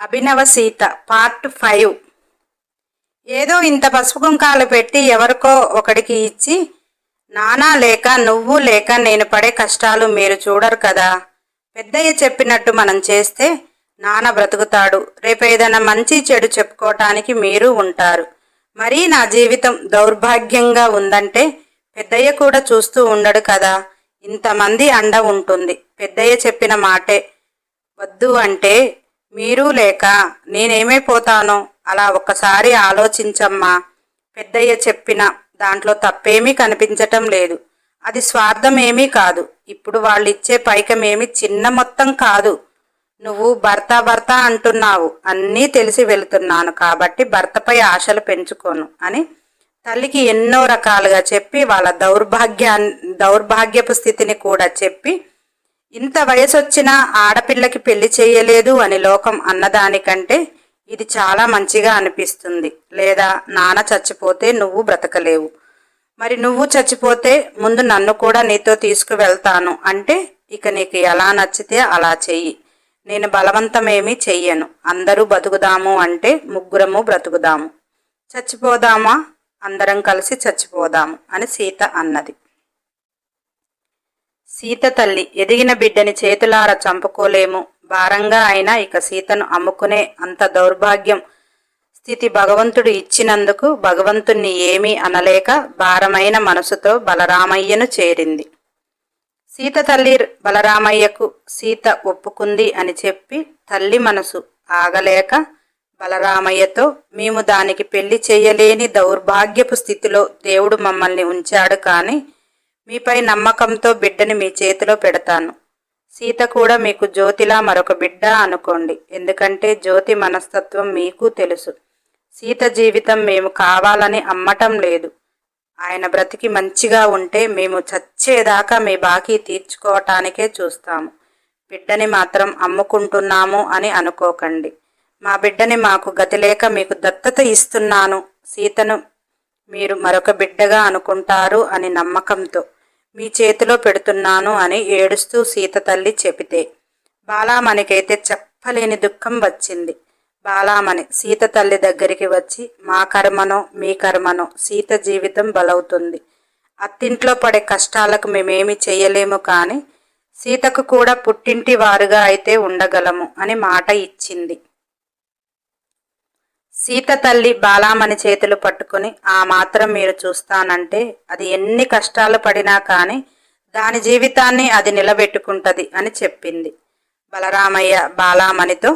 అభినవ Sita part five. ఏదో ఇంత పసుపు కుంకాలు పెట్టి ఎవరికో ఒకడికి ఇచ్చి నానా లేక నువ్వు లేక నేను పడే కష్టాలు మీరు చూడరు కదా. పెద్దయ్య చెప్పినట్టు మనం చేస్తే నాన్న బ్రతుకుతాడు. రేపు ఏదైనా మంచి చెడు చెప్పుకోవటానికి మీరు ఉంటారు. మరీ నా జీవితం దౌర్భాగ్యంగా ఉందంటే పెద్దయ్య కూడా చూస్తూ ఉండడు కదా. ఇంతమంది అండ ఉంటుంది. పెద్దయ్య చెప్పిన మాటే. వద్దు అంటే మీరు లేక నేనేమైపోతానో అలా ఒక్కసారి ఆలోచించమ్మా. పెద్దయ్య చెప్పిన దాంట్లో తప్పేమీ కనిపించటం లేదు. అది స్వార్థమేమీ కాదు. ఇప్పుడు వాళ్ళు ఇచ్చే పైకమేమి చిన్న మొత్తం కాదు. నువ్వు భర్త భర్త అంటున్నావు. అన్నీ తెలిసి వెళుతున్నాను. కాబట్టి భర్తపై ఆశలు పెంచుకోను అని తల్లికి ఎన్నో రకాలుగా చెప్పి వాళ్ళ దౌర్భాగ్యా దౌర్భాగ్యపు స్థితిని కూడా చెప్పి ఇంత వయసొచ్చినా ఆడపిల్లకి పెళ్ళి చేయలేదు అని లోకం అన్నదానికంటే ఇది చాలా మంచిగా అనిపిస్తుంది. లేదా నాన్న చచ్చిపోతే నువ్వు బ్రతకలేవు. మరి నువ్వు చచ్చిపోతే ముందు నన్ను కూడా నీతో తీసుకువెళ్తాను అంటే ఇక నీకు ఎలా నచ్చితే అలా చెయ్యి. నేను బలవంతమేమీ చెయ్యను. అందరూ బతుకుదాము అంటే ముగ్గురము బ్రతుకుదాము. చచ్చిపోదామా? అందరం కలిసి చచ్చిపోదాము అని సీత అన్నది. సీత తల్లి ఎదిగిన బిడ్డని చేతులార చంపుకోలేము. భారంగా అయినా ఇక సీతను అమ్ముకునే అంత దౌర్భాగ్యం స్థితి భగవంతుడు ఇచ్చినందుకు భగవంతుణ్ణి ఏమీ అనలేక భారమైన మనసుతో బలరామయ్యను చేరింది. సీత తల్లి బలరామయ్యకు సీత ఒప్పుకుంది అని చెప్పి తల్లి మనసు ఆగలేక బలరామయ్యతో మేము దానికి పెళ్ళి చేయలేని దౌర్భాగ్యపు స్థితిలో దేవుడు మమ్మల్ని ఉంచాడు కానీ మీపై నమ్మకంతో బిడ్డని మీ చేతిలో పెడతాను. సీత కూడా మీకు జ్యోతిలా మరొక బిడ్డ అనుకోండి. ఎందుకంటే జ్యోతి మనస్తత్వం మీకు తెలుసు. సీత జీవితం మేము కావాలని అమ్మటం లేదు. ఆయన బ్రతికి మంచిగా ఉంటే మేము చచ్చేదాకా మీ బాకీ తీర్చుకోవటానికే చూస్తాము. బిడ్డని మాత్రం అమ్ముకుంటున్నాము అని అనుకోకండి. మా బిడ్డని మాకు గతి లేక మీకు దత్తత ఇస్తున్నాను. సీతను మీరు మరొక బిడ్డగా అనుకుంటారు అని నమ్మకంతో. మీ చేతిలో పెడుతున్నాను అని ఏడుస్తూ సీత తల్లి చెబితే బాలామణికైతే చెప్పలేని దుఃఖం వచ్చింది. బాలామణి సీత తల్లి దగ్గరికి వచ్చి మా కర్మనో మీ కర్మనో సీత జీవితం బలవుతుంది. అత్తింట్లో పడే కష్టాలకు మేమేమి చేయలేము కానీ సీతకు కూడా పుట్టింటి వారుగా అయితే ఉండగలము అని మాట ఇచ్చింది. సీత తల్లి బాలామణి చేతులు పట్టుకుని ఆ మాత్రం మీరు చూస్తానంటే అది ఎన్ని కష్టాలు పడినా కానీ దాని జీవితాన్ని అది నిలబెట్టుకుంటది అని చెప్పింది. బలరామయ్య బాలామణితో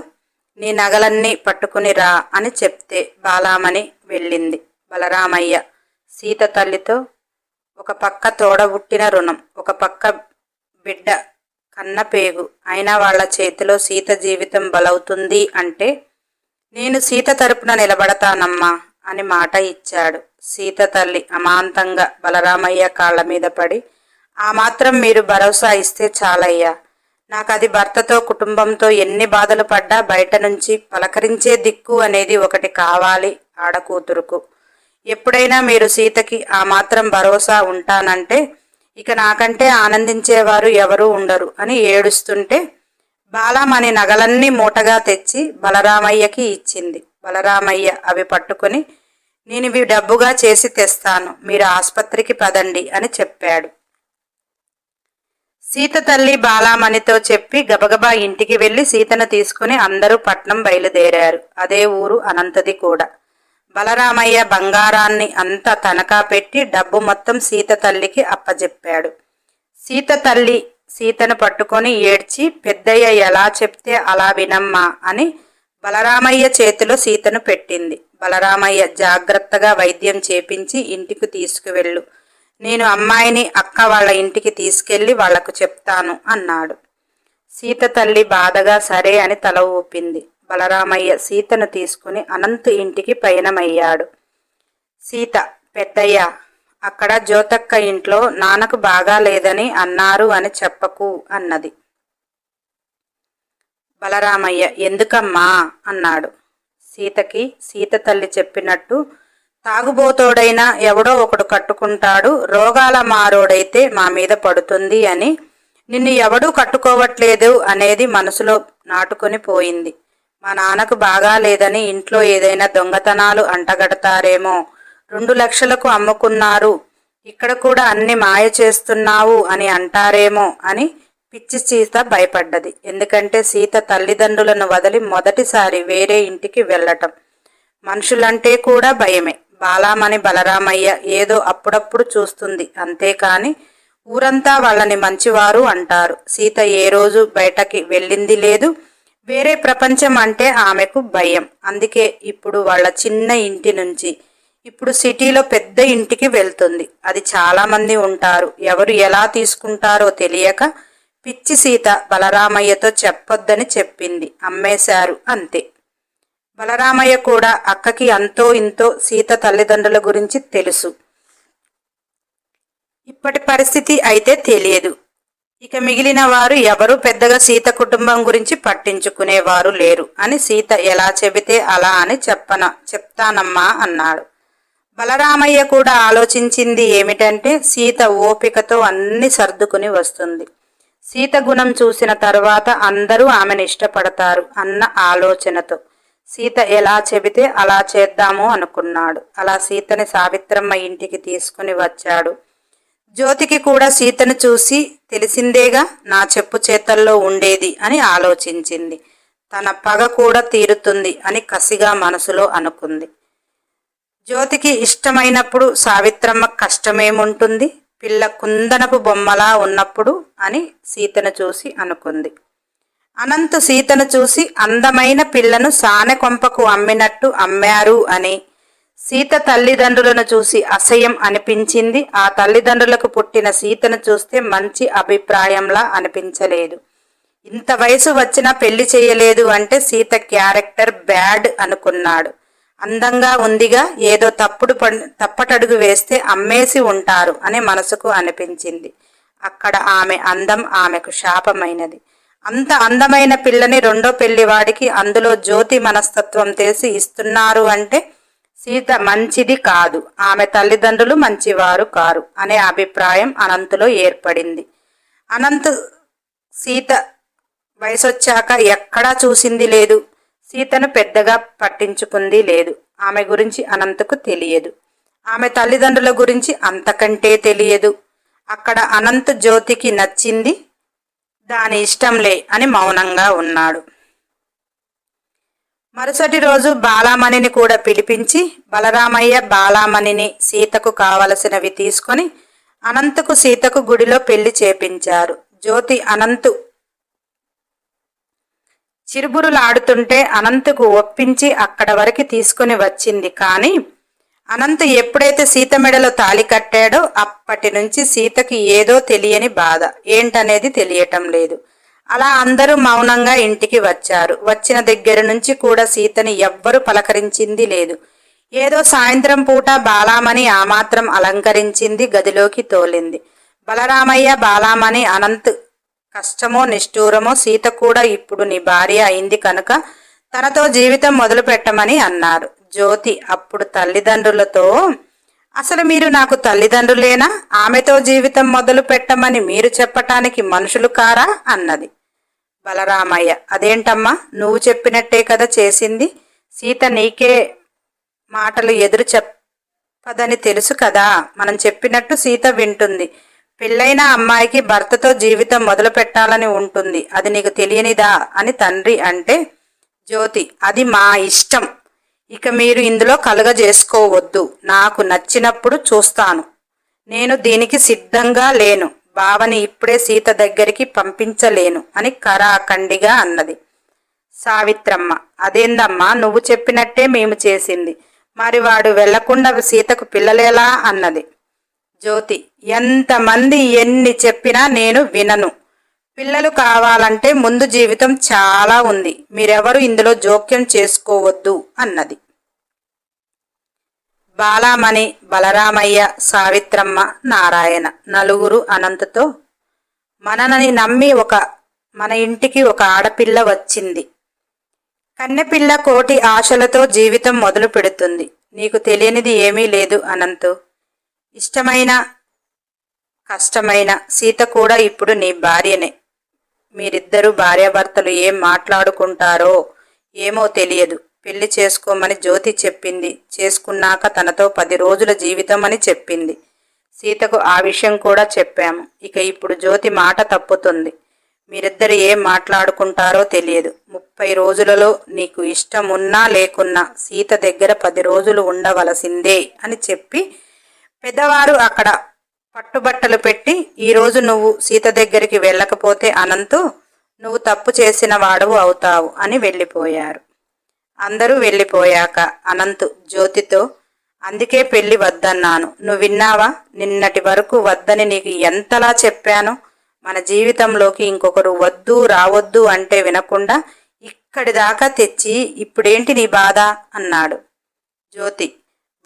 నీ నగలన్నీ పట్టుకుని రా అని చెప్తే బాలామణి వెళ్ళింది. బలరామయ్య సీత తల్లితో ఒక పక్క తోడబుట్టిన రుణం ఒక పక్క బిడ్డ కన్నపేగు అయినా వాళ్ళ చేతిలో సీత జీవితం బలవుతుంది అంటే నేను సీత తరపున నిలబడతానమ్మా అని మాట ఇచ్చాడు. సీత తల్లి అమాంతంగా బలరామయ్య కాళ్ళ మీద పడి ఆ మాత్రం మీరు భరోసా ఇస్తే చాలయ్యా. నాకు అది భర్తతో కుటుంబంతో ఎన్ని బాధలు పడ్డా బయట నుంచి పలకరించే దిక్కు అనేది ఒకటి కావాలి ఆడకూతురుకు. ఎప్పుడైనా మీరు సీతకి ఆ మాత్రం భరోసా ఉంటానంటే ఇక నాకంటే ఆనందించేవారు ఎవరూ ఉండరు అని ఏడుస్తుంటే బాలామణి నగలన్నీ మూటగా తెచ్చి బలరామయ్యకి ఇచ్చింది. బలరామయ్య అవి పట్టుకుని నేను ఇవి డబ్బుగా చేసి తెస్తాను మీరు ఆసుపత్రికి పదండి అని చెప్పాడు. సీత తల్లి బాలామణితో చెప్పి గబగబా ఇంటికి వెళ్ళి సీతను తీసుకుని అందరూ పట్నం బయలుదేరారు. అదే ఊరు అనంతది కూడా. బలరామయ్య బంగారాన్ని అంతా తనఖా పెట్టి డబ్బు మొత్తం సీత తల్లికి అప్పజెప్పాడు. సీత తల్లి సీతను పట్టుకొని ఏడ్చి పెద్దయ్య ఎలా చెప్తే అలా వినమ్మా అని బలరామయ్య చేతిలో సీతను పెట్టింది. బలరామయ్య జాగ్రత్తగా వైద్యం చేపించి ఇంటికి తీసుకువెళ్ళు. నేను అమ్మాయిని అక్క వాళ్ళ ఇంటికి తీసుకెళ్ళి వాళ్ళకు చెప్తాను అన్నాడు. సీత తల్లి బాధగా సరే అని తల ఊపింది. బలరామయ్య సీతను తీసుకుని అనంతు ఇంటికి పయనమయ్యాడు. సీత పెద్దయ్య అక్కడ జ్యోతక్క ఇంట్లో నాన్నకు బాగా లేదని అన్నారు అని చెప్పకు అన్నది. బలరామయ్య ఎందుకమ్మా? అన్నాడు. సీతకి సీత తల్లి చెప్పినట్టు తాగుబోతోడైనా ఎవడో ఒకడు కట్టుకుంటాడు రోగాల మారోడైతే మా మీద పడుతుంది అని నిన్ను ఎవడూ కట్టుకోవట్లేదు అనేది మనసులో నాటుకొని పోయింది. మా నాన్నకు బాగా లేదని ఇంట్లో ఏదైనా దొంగతనాలు అంటగడతారేమో రెండు లక్షలకు అమ్ముకున్నారు. ఇక్కడ కూడా అన్ని మాయ చేస్తున్నావు అని అంటారేమో అని పిచ్చి సీత భయపడ్డది. ఎందుకంటే సీత తల్లిదండ్రులను వదిలి మొదటిసారి వేరే ఇంటికి వెళ్ళటం. మనుషులంటే కూడా భయమే. బాలామణి బలరామయ్య ఏదో అప్పుడప్పుడు చూస్తుంది. అంతేకాని ఊరంతా వాళ్ళని మంచివారు అంటారు. సీత ఏ రోజు బయటకి వెళ్ళింది లేదు. వేరే ప్రపంచం అంటే ఆమెకు భయం. అందుకే ఇప్పుడు వాళ్ళ చిన్న ఇంటి నుంచి ఇప్పుడు సిటీలో పెద్ద ఇంటికి వెళ్తుంది. అది చాలామంది ఉంటారు. ఎవరు ఎలా తీసుకుంటారో తెలియక పిచ్చి సీత బలరామయ్యతో చెప్పొద్దని చెప్పింది. అమ్మేశారు అంతే. బలరామయ్య కూడా అక్కకి అంతో ఇంతో సీత తల్లిదండ్రుల గురించి తెలుసు. ఇప్పటి పరిస్థితి అయితే తెలియదు. ఇక మిగిలిన వారు ఎవరు పెద్దగా సీత కుటుంబం గురించి పట్టించుకునేవారు లేరు అని సీత ఎలా చెబితే అలా అని చెప్పన చెప్తానమ్మా అన్నాడు. బలరామయ్య కూడా ఆలోచించింది ఏమిటంటే సీత ఓపికతో అన్ని సర్దుకుని వస్తుంది. సీత గుణం చూసిన తర్వాత అందరూ ఆమెను ఇష్టపడతారు అన్న ఆలోచనతో. సీత ఎలా చెబితే అలా చేద్దాము అనుకున్నాడు. అలా సీతని సావిత్రమ్మ ఇంటికి తీసుకుని వచ్చాడు. జ్యోతికి కూడా సీతను చూసి తెలిసిందేగా నా చెప్పు చేతల్లో ఉండేది అని ఆలోచించింది. తన పగ కూడా తీరుతుంది అని కసిగా మనసులో అనుకుంది. జ్యోతికి ఇష్టమైనప్పుడు సావిత్రమ్మ కష్టమేముంటుంది? పిల్ల కుందనపు బొమ్మలా ఉన్నప్పుడు అని సీతను చూసి అనుకుంది. అనంతు సీతను చూసి అందమైన పిల్లను సానె కొంపకు అమ్మినట్టు అమ్మారు అని సీత తల్లిదండ్రులను చూసి అసహ్యం అనిపించింది. ఆ తల్లిదండ్రులకు పుట్టిన సీతను చూస్తే మంచి అభిప్రాయంలా అనిపించలేదు. ఇంత వయసు వచ్చినా పెళ్ళి చేయలేదు అంటే సీత క్యారెక్టర్ బ్యాడ్ అనుకున్నాడు. అందంగా ఉందిగా ఏదో తప్పుడు తప్పటడుగు వేస్తే అమ్మేసి ఉంటారు అని మనసుకు అనిపించింది. అక్కడ ఆమె అందం ఆమెకు శాపమైనది. అంత అందమైన పిల్లని రెండో పెళ్ళివాడికి అందులో జ్యోతి మనస్తత్వం తెలిసి ఇస్తున్నారు అంటే సీత మంచిది కాదు. ఆమె తల్లిదండ్రులు మంచివారు కారు అనే అభిప్రాయం అనంతులో ఏర్పడింది. అనంత్ సీత వయసొచ్చాక ఎక్కడా చూసింది లేదు. సీతను పెద్దగా పట్టించుకుంది లేదు. ఆమె గురించి అనంతకు తెలియదు. ఆమె తల్లిదండ్రుల గురించి అంతకంటే తెలియదు. అక్కడ అనంత్ జ్యోతికి నచ్చింది దాని ఇష్టంలే అని మౌనంగా ఉన్నాడు. మరుసటి రోజు బాలామణిని కూడా పిలిపించి బలరామయ్య బాలామణిని సీతకు కావలసినవి తీసుకొని అనంతకు సీతకు గుడిలో పెళ్ళి చేపించారు. జ్యోతి అనంతు చిరుబురులాడుతుంటే అనంతకు ఒప్పించి అక్కడ వరకు తీసుకుని వచ్చింది. కానీ అనంత ఎప్పుడైతే సీత మెడలో తాలి కట్టాడో అప్పటి నుంచి సీతకి ఏదో తెలియని బాధ. ఏంటనేది తెలియటం లేదు. అలా అందరూ మౌనంగా ఇంటికి వచ్చారు. వచ్చిన దగ్గర నుంచి కూడా సీతని ఎవ్వరు పలకరించింది లేదు. ఏదో సాయంత్రం పూట బాలామణి ఆ మాత్రం అలంకరించింది గదిలోకి తోలింది. బలరామయ్య బాలామణి అనంత్ కష్టమో నిష్ఠూరమో సీత కూడా ఇప్పుడు నీ భార్య అయింది కనుక తనతో జీవితం మొదలు పెట్టమని అన్నారు. జ్యోతి అప్పుడు తల్లిదండ్రులతో అసలు మీరు నాకు తల్లిదండ్రులేనా? ఆమెతో జీవితం మొదలు పెట్టమని మీరు చెప్పటానికి మనుషులు కారా? అన్నది. బలరామయ్య అదేంటమ్మా? నువ్వు చెప్పినట్టే కదా చేసింది. సీత నీకే మాటలు ఎదురు చెప్పదని తెలుసు కదా. మనం చెప్పినట్టు సీత వింటుంది. పెళ్ళైన అమ్మాయికి భర్తతో జీవితం మొదలు పెట్టాలని ఉంటుంది. అది నీకు తెలియనిదా? అని తండ్రి అంటే జ్యోతి అది మా ఇష్టం. ఇక మీరు ఇందులో కలుగజేసుకోవద్దు. నాకు నచ్చినప్పుడు చూస్తాను. నేను దీనికి సిద్ధంగా లేను. బావని ఇప్పుడే సీత దగ్గరికి పంపించలేను అని కరాఖండిగా అన్నది. సావిత్రమ్మ అదేందమ్మా? నువ్వు చెప్పినట్టే మేము చేసింది. మరి వాడు వెళ్ళకుండా సీతకు పిల్లలేలా? అన్నది. జ్యోతి ఎంతమంది ఎన్ని చెప్పినా నేను వినను. పిల్లలు కావాలంటే ముందు జీవితం చాలా ఉంది. మీరెవరు ఇందులో జోక్యం చేసుకోవద్దు అన్నది. బాలామణి బలరామయ్య సావిత్రమ్మ నారాయణ నలుగురు అనంతతో మననని నమ్మి ఒక మన ఇంటికి ఒక ఆడపిల్ల వచ్చింది. కన్నెపిల్ల కోటి ఆశలతో జీవితం మొదలు పెడుతుంది నీకు తెలియనిది ఏమీ లేదు అనంతు. ఇష్టమైన కష్టమైన సీత కూడా ఇప్పుడు నీ భార్యనే. మీరిద్దరూ భార్యాభర్తలు ఏం మాట్లాడుకుంటారో ఏమో తెలియదు. పెళ్ళి చేసుకోమని జ్యోతి చెప్పింది. చేసుకున్నాక తనతో పది రోజుల జీవితం అని చెప్పింది. సీతకు ఆ విషయం కూడా చెప్పాము. ఇక ఇప్పుడు జ్యోతి మాట తప్పుతుంది. మీరిద్దరు ఏం మాట్లాడుకుంటారో తెలియదు. ముప్పై రోజులలో నీకు ఇష్టం ఉన్నా లేకున్నా సీత దగ్గర పది రోజులు ఉండవలసిందే అని చెప్పి పెద్దవారు అక్కడ పట్టుబట్టలు పెట్టి ఈరోజు నువ్వు సీత దగ్గరికి వెళ్ళకపోతే అనంతు నువ్వు తప్పు చేసిన వాడవు అవుతావు అని వెళ్ళిపోయారు. అందరూ వెళ్ళిపోయాక అనంతు జ్యోతితో అందుకే పెళ్ళి వద్దన్నాను. నువ్వు విన్నావా? నిన్నటి వరకు వద్దని నీకు ఎంతలా చెప్పాను? మన జీవితంలోకి ఇంకొకరు వద్దు రావద్దు అంటే వినకుండా ఇక్కడి దాకా తెచ్చి ఇప్పుడేంటి నీ బాధ? అన్నాడు జ్యోతి.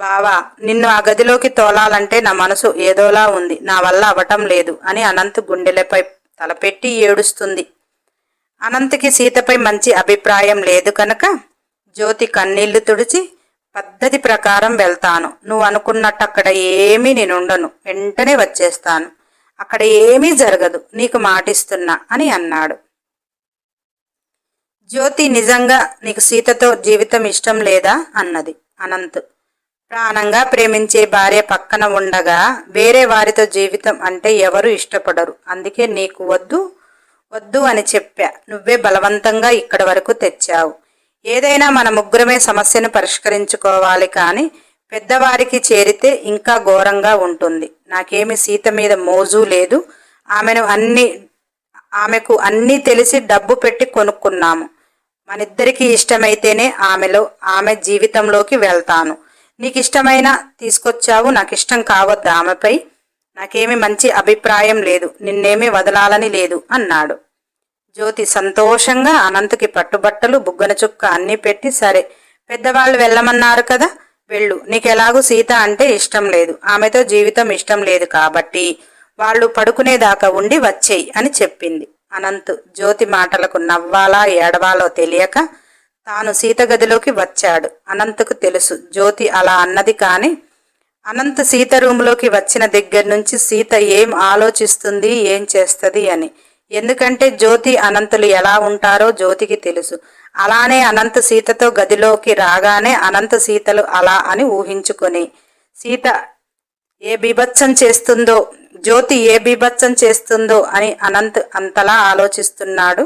బావా నిన్ను ఆ గదిలోకి తోలాలంటే నా మనసు ఏదోలా ఉంది. నా వల్ల అవటం లేదు అని అనంత్ గుండెలపై తలపెట్టి ఏడుస్తుంది. అనంత్కి సీతపై మంచి అభిప్రాయం లేదు కనుక జ్యోతి కన్నీళ్ళు తుడిచి పద్ధతి ప్రకారం వెళ్తాను. నువ్వు అనుకున్నట్టు అక్కడ ఏమీ నేనుండను. వెంటనే వచ్చేస్తాను. అక్కడ ఏమీ జరగదు. నీకు మాటిస్తున్నా అని అన్నాడు. జ్యోతి నిజంగా నీకు సీతతో జీవితం ఇష్టం లేదా? అన్నది అనంత్. ప్రాణంగా ప్రేమించే భార్య పక్కన ఉండగా వేరే వారితో జీవితం అంటే ఎవరు ఇష్టపడరు. అందుకే నీకు వద్దు వద్దు అని చెప్పా. నువ్వే బలవంతంగా ఇక్కడ వరకు తెచ్చావు. ఏదైనా మన ముగ్గురమే సమస్యను పరిష్కరించుకోవాలి కానీ పెద్దవారికి చేరితే ఇంకా ఘోరంగా ఉంటుంది. నాకేమి సీత మీద మోజు లేదు. ఆమెను అన్ని ఆమెకు అన్నీ తెలిసి డబ్బు పెట్టి కొనుక్కున్నాము. మనిద్దరికీ ఇష్టమైతేనే ఆమెలో ఆమె జీవితంలోకి వెళ్తాను. నీకు ఇష్టమైన తీసుకొచ్చావు నాకు ఇష్టం కావద్దు ఆమెపై? నాకేమి మంచి అభిప్రాయం లేదు నిన్నేమీ వదలాలని లేదు అన్నాడు. జ్యోతి సంతోషంగా అనంతకి పట్టుబట్టలు బుగ్గన చుక్క అన్నీ పెట్టి సరే పెద్దవాళ్ళు వెళ్ళమన్నారు కదా వెళ్ళు నీకెలాగూ సీత అంటే ఇష్టం లేదు ఆమెతో జీవితం ఇష్టం లేదు కాబట్టి వాళ్ళు పడుకునేదాకా ఉండి వచ్చేయి అని చెప్పింది. అనంత్ జ్యోతి మాటలకు నవ్వాలా ఏడవాలో తెలియక తాను సీత గదిలోకి వచ్చాడు. అనంతకు తెలుసు. జ్యోతి అలా అన్నది కాని అనంత్ సీత రూంలోకి వచ్చిన దగ్గర నుంచి సీత ఏం ఆలోచిస్తుంది ఏం చేస్తుంది అని. ఎందుకంటే జ్యోతి అనంతులు ఎలా ఉంటారో జ్యోతికి తెలుసు. అలానే అనంత సీతతో గదిలోకి రాగానే అనంత సీతలు అలా అని ఊహించుకొని సీత ఏ బీభత్సం చేస్తుందో జ్యోతి ఏ బీభత్సం చేస్తుందో అని అనంత్ అంతలా ఆలోచిస్తున్నాడు.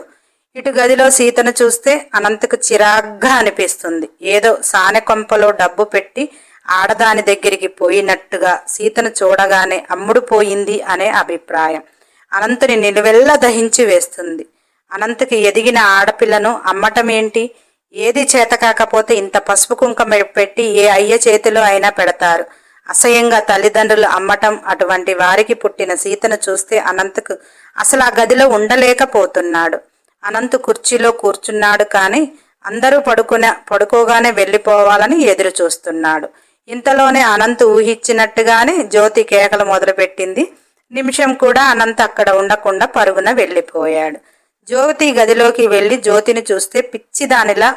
ఇటు గదిలో సీతను చూస్తే అనంతకు చిరాగ్గా అనిపిస్తుంది. ఏదో సానె కొంపలో డబ్బు పెట్టి ఆడదాని దగ్గరికి పోయినట్టుగా సీతను చూడగానే అమ్ముడు పోయింది అనే అభిప్రాయం అనంతుని నిలువెల్లా దహించి వేస్తుంది. అనంతకి ఎదిగిన ఆడపిల్లను అమ్మటమేంటి? ఏది చేత కాకపోతే ఇంత పసుపు కుంకుమ పెట్టి ఏ అయ్య చేతిలో అయినా పెడతారు. అసహ్యంగా తల్లిదండ్రులు అమ్మటం అటువంటి వారికి పుట్టిన సీతను చూస్తే అనంతకు అసలు ఆ గదిలో ఉండలేకపోతున్నాడు. అనంత్ కుర్చీలో కూర్చున్నాడు కానీ అందరూ పడుకునే పడుకోగానే వెళ్ళిపోవాలని ఎదురు చూస్తున్నాడు ఇంతలోనే అనంత్ ఊహించినట్టుగానే జ్యోతి కేకలు మొదలుపెట్టింది. నిమిషం కూడా అనంత్ అక్కడ ఉండకుండా పరుగున వెళ్ళిపోయాడు. జ్యోతి గదిలోకి వెళ్ళి జ్యోతిని చూస్తే పిచ్చిదానిలా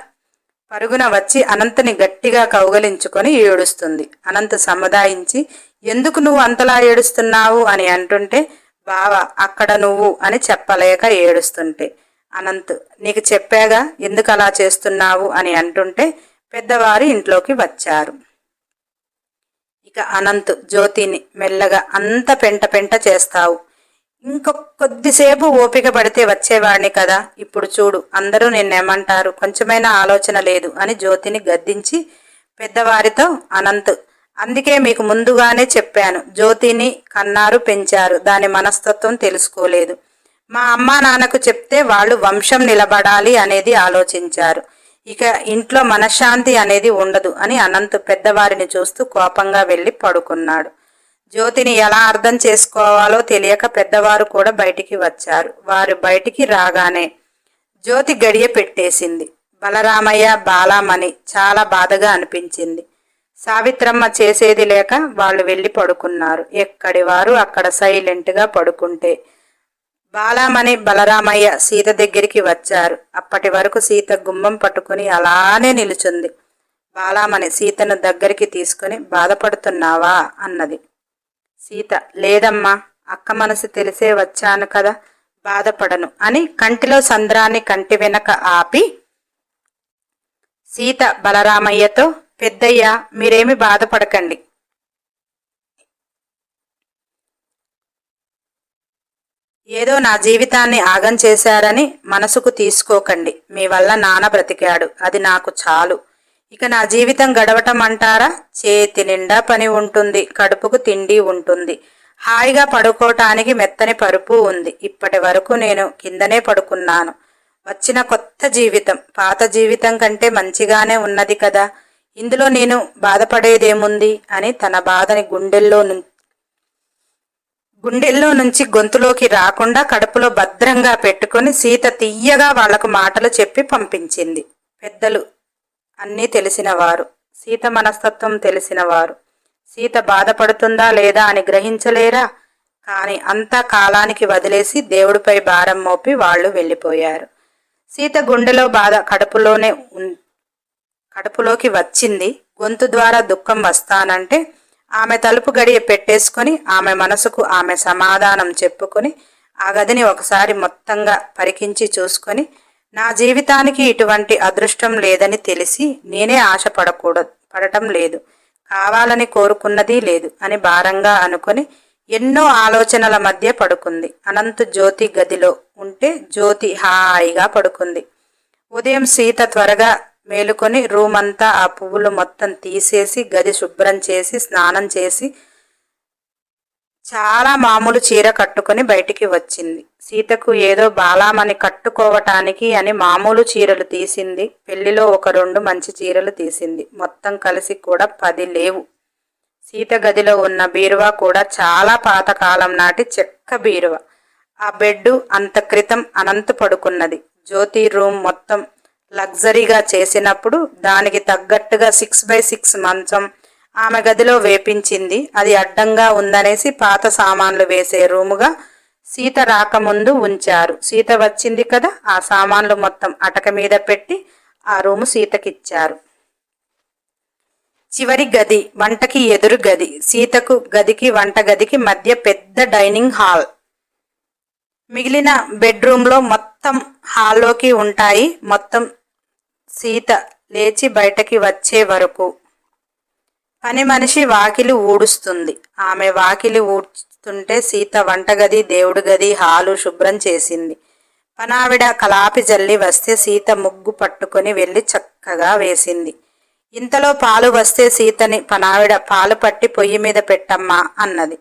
పరుగున వచ్చి అనంతని గట్టిగా కౌగలించుకొని ఏడుస్తుంది. అనంత సముదాయించి ఎందుకు నువ్వు అంతలా ఏడుస్తున్నావు? అని అంటుంటే బావ అక్కడ నువ్వు అని చెప్పలేక ఏడుస్తుంటే. అనంత్ నీకు చెప్పాగా ఎందుకు అలా చేస్తున్నావు అని అంటుంటే పెద్దవారు ఇంట్లోకి వచ్చారు. ఇక అనంత్ జ్యోతిని మెల్లగా అంత పెంట పెంట చేస్తావు. ఇంకొక కొద్దిసేపు ఓపిక పడితే వచ్చేవాడిని కదా. ఇప్పుడు చూడు అందరూ నిన్నేమంటారు? కొంచెమైనా ఆలోచన లేదు అని జ్యోతిని గద్దించి పెద్దవారితో అనంత్ అందుకే మీకు ముందుగానే చెప్పాను. జ్యోతిని కన్నారు పెంచారు. దాని మనస్తత్వం తెలుసుకోలేదు. మా అమ్మ నాన్నకు చెప్తే వాళ్ళు వంశం నిలబడాలి అనేది ఆలోచించారు. ఇక ఇంట్లో మనశ్శాంతి అనేది ఉండదు అని అనంత్ పెద్దవారిని చూస్తూ కోపంగా వెళ్ళి పడుకున్నాడు. జ్యోతిని ఎలా అర్థం చేసుకోవాలో తెలియక పెద్దవారు కూడా బయటికి వచ్చారు. వారు బయటికి రాగానే జ్యోతి గడియ పెట్టేసింది. బలరామయ్య బాలామణి చాలా బాధగా అనిపించింది. సావిత్రమ్మ చేసేది లేక వాళ్ళు వెళ్ళి పడుకున్నారు. ఎక్కడి వారు అక్కడ సైలెంట్గా పడుకుంటే బాలామణి బలరామయ్య సీత దగ్గరికి వచ్చారు. అప్పటి వరకు సీత గుమ్మం పట్టుకుని అలానే నిలుచుంది. బాలామణి సీతను దగ్గరికి తీసుకుని బాధపడుతున్నావా? అన్నది. సీత లేదమ్మా అక్క మనసు తెలిసే వచ్చాను కదా బాధపడను అని కంటిలో సంద్రాన్ని కంటి వెనక ఆపి సీత బలరామయ్యతో పెద్దయ్య మీరేమి బాధపడకండి. ఏదో నా జీవితాన్ని ఆగం చేశారని మనసుకు తీసుకోకండి. మీ వల్ల నాన్న బ్రతికాడు. అది నాకు చాలు. ఇక నా జీవితం గడవటం అంటారా చేతి నిండా పని ఉంటుంది. కడుపుకు తిండి ఉంటుంది. హాయిగా పడుకోవటానికి మెత్తని పరుపు ఉంది. ఇప్పటి వరకు నేను కిందనే పడుకున్నాను. వచ్చిన కొత్త జీవితం పాత జీవితం కంటే మంచిగానే ఉన్నది కదా. ఇందులో నేను బాధపడేదేముంది అని తన బాధని గుండెల్లో ను- గుండెల్లో నుంచి గొంతులోకి రాకుండా కడుపులో భద్రంగా పెట్టుకొని సీత తీయగా వాళ్ళకు మాటలు చెప్పి పంపించింది. పెద్దలు అన్నీ తెలిసినవారు. సీత మనస్తత్వం తెలిసినవారు. సీత బాధపడుతుందా లేదా అని గ్రహించలేరా? కాని అంతా కాలానికి వదిలేసి దేవుడిపై భారం మోపి వాళ్ళు వెళ్ళిపోయారు. సీత గుండెలో బాధ కడుపులోనే కడుపులోకి వచ్చింది. గొంతు ద్వారా దుఃఖం వస్తానంటే ఆమె తలుపు గడియ పెట్టేసుకొని ఆమె మనసుకు ఆమె సమాధానం చెప్పుకొని ఆ గదిని ఒకసారి మొత్తంగా పరికించి చూసుకొని నా జీవితానికి ఇటువంటి అదృష్టం లేదని తెలిసి నేనే ఆశపడకూడదు పడటం లేదు కావాలని కోరుకున్నది లేదు అని భారంగా అనుకొని ఎన్నో ఆలోచనల మధ్య పడుకుంది. అనంత జ్యోతి గదిలో ఉంటే జ్యోతి హాయిగా పడుకుంది. ఉదయం సీత త్వరగా మేలుకొని రూమ్ అంతా ఆ పువ్వులు మొత్తం తీసేసి గది శుభ్రం చేసి స్నానం చేసి చాలా మామూలు చీర కట్టుకొని బయటికి వచ్చింది. సీతకు ఏదో బాలామని కట్టుకోవటానికి అని మామూలు చీరలు తీసింది. పెళ్ళిలో ఒక రెండు మంచి చీరలు తీసింది. మొత్తం కలిసి కూడా పది లేవు. సీత గదిలో ఉన్న బీరువా కూడా చాలా పాతకాలం నాటి చెక్క బీరువా. ఆ బెడ్ అంత క్రితం అనంత పడుకున్నది జ్యోతి రూమ్ మొత్తం లగ్జరీగా చేసినప్పుడు దానికి తగ్గట్టుగా సిక్స్ బై సిక్స్ మంచం ఆమె గదిలో వేపించింది. అది అడ్డంగా ఉందనేసి పాత సామాన్లు వేసే రూముగా సీత రాకముందు ఉంచారు. సీత వచ్చింది కదా ఆ సామాన్లు మొత్తం అటక మీద పెట్టి ఆ రూము సీతకిచ్చారు. చివరి గది వంటకి ఎదురు గది. సీతకు గదికి వంట గదికి మధ్య పెద్ద డైనింగ్ హాల్. మిగిలిన బెడ్రూమ్లో మొత్తం హాల్లోకి ఉంటాయి. మొత్తం సీత లేచి బయటకి వచ్చే వరకు. పని మనిషి వాకిలి ఊడుస్తుంది. ఆమె వాకిలి ఊడుస్తుంటే సీత వంటగది దేవుడి గది హాలు శుభ్రం చేసింది. పనావిడ కలాపి జల్లి వస్తే సీత ముగ్గు పట్టుకొని వెళ్ళి చక్కగా వేసింది. ఇంతలో పాలు వస్తే సీతని పనావిడ పాలు పట్టి పొయ్యి మీద పెట్టమ్మా అన్నది.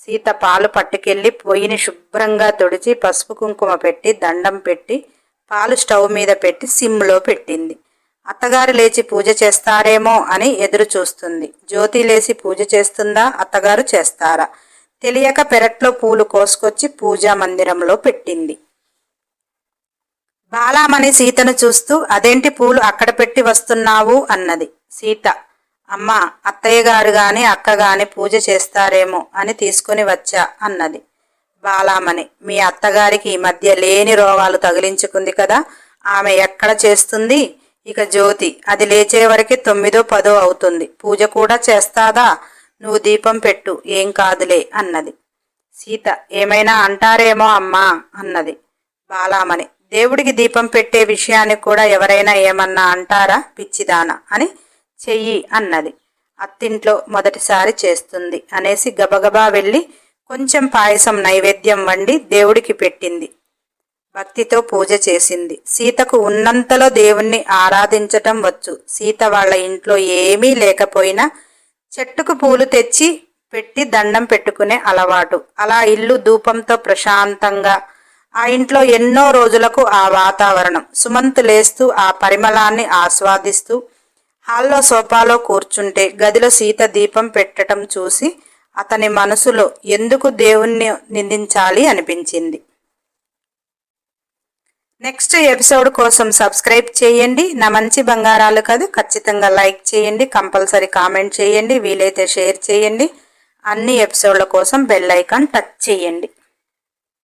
సీత పాలు పట్టుకెళ్ళి పొయ్యిని శుభ్రంగా తుడిచి పసుపు కుంకుమ పెట్టి దండం పెట్టి పాలు స్టవ్ మీద పెట్టి సిమ్లో పెట్టింది. అత్తగారు లేచి పూజ చేస్తారేమో అని ఎదురు చూస్తుంది. జ్యోతి లేచి పూజ చేస్తుందా? అత్తగారు చేస్తారా? తెలియక పెరట్లో పూలు కోసుకొచ్చి పూజా మందిరంలో పెట్టింది. బాలామణి సీతను చూస్తూ అదేంటి పూలు అక్కడ పెట్టి వస్తున్నావు? అన్నది. సీత అమ్మా అత్తయ్య గారు గాని అక్క గాని పూజ చేస్తారేమో అని తీసుకుని వచ్చా అన్నది. బాలామణి మీ అత్తగారికి ఈ మధ్య లేని రోగాలు తగిలించుకుంది కదా ఆమె ఎక్కడ చేస్తుంది? ఇక జ్యోతి అది లేచే వరకు తొమ్మిదో పదో అవుతుంది. పూజ కూడా చేస్తాదా? నువ్వు దీపం పెట్టు ఏం కాదులే అన్నది. సీత ఏమైనా అంటారేమో అమ్మా అన్నది. బాలామణి దేవుడికి దీపం పెట్టే విషయానికి కూడా ఎవరైనా ఏమన్నా అంటారా? పిచ్చిదాన అని చెయ్యి అన్నది. అత్తింట్లో మొదటిసారి చేస్తుంది అనేసి గబగబా వెళ్ళి కొంచెం పాయసం నైవేద్యం వండి దేవుడికి పెట్టింది. భక్తితో పూజ చేసింది. సీతకు ఉన్నంతలో దేవుణ్ణి ఆరాధించటం వచ్చు. సీత వాళ్ళ ఇంట్లో ఏమీ లేకపోయినా చెట్టుకు పూలు తెచ్చి పెట్టి దండం పెట్టుకునే అలవాటు. అలా ఇల్లు ధూపంతో ప్రశాంతంగా ఆ ఇంట్లో ఎన్నో రోజులకు ఆ వాతావరణం. సుమంతు లేస్తూ ఆ పరిమళాన్ని ఆస్వాదిస్తూ హాల్లో సోఫాలో కూర్చుంటే గదిలో సీత దీపం పెట్టడం చూసి అతని మనసులో ఎందుకు దేవుణ్ణి నిందించాలి అనిపించింది. నెక్స్ట్ ఎపిసోడ్ కోసం సబ్స్క్రైబ్ చేయండి. నా మంచి బంగారాలు కాదు ఖచ్చితంగా లైక్ చేయండి. కంపల్సరీ కామెంట్ చేయండి. వీలైతే షేర్ చేయండి. అన్ని ఎపిసోడ్ల కోసం బెల్ ఐకాన్ టచ్ చేయండి.